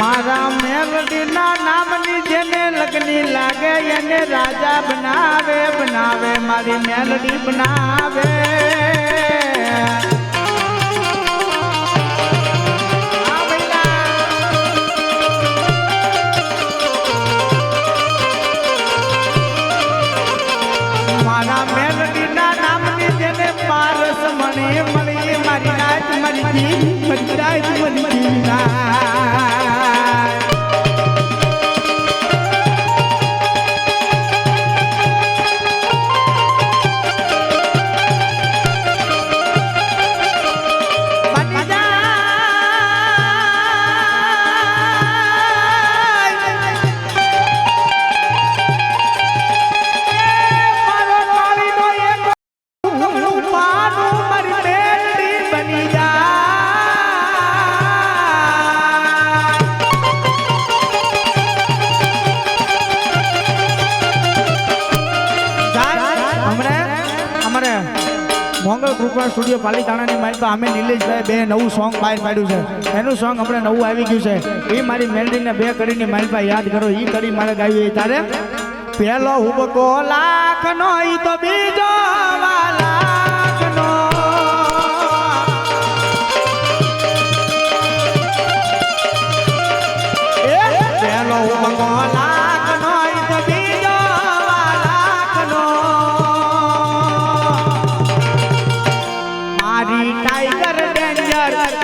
મારા મેલડીના નામની જેને લગની લાગે, એને રાજા બનાવે બનાવે, મારી મેલડી બનાવે મારા મેલડીના નામની જેને પારસ મણી મળી, મારી નાચ મરી મરી નાચ મરી જી નાચ. મોંગલ કૃપા સ્ટુડિયો પાલીતાણાની માઇક તો અમે નિલેશભાઈ બે નવું સોંગ બહાર પાડ્યું છે. એનું સોંગ હમણાં નવું આવી ગયું છે. એ મારી મેલડીને બે કરીને મારી પાસે યાદ કરો. એ કરી મારે ગાયું એ તારે. પહેલો હુબકો લાખ નો તો બીજો Yeah.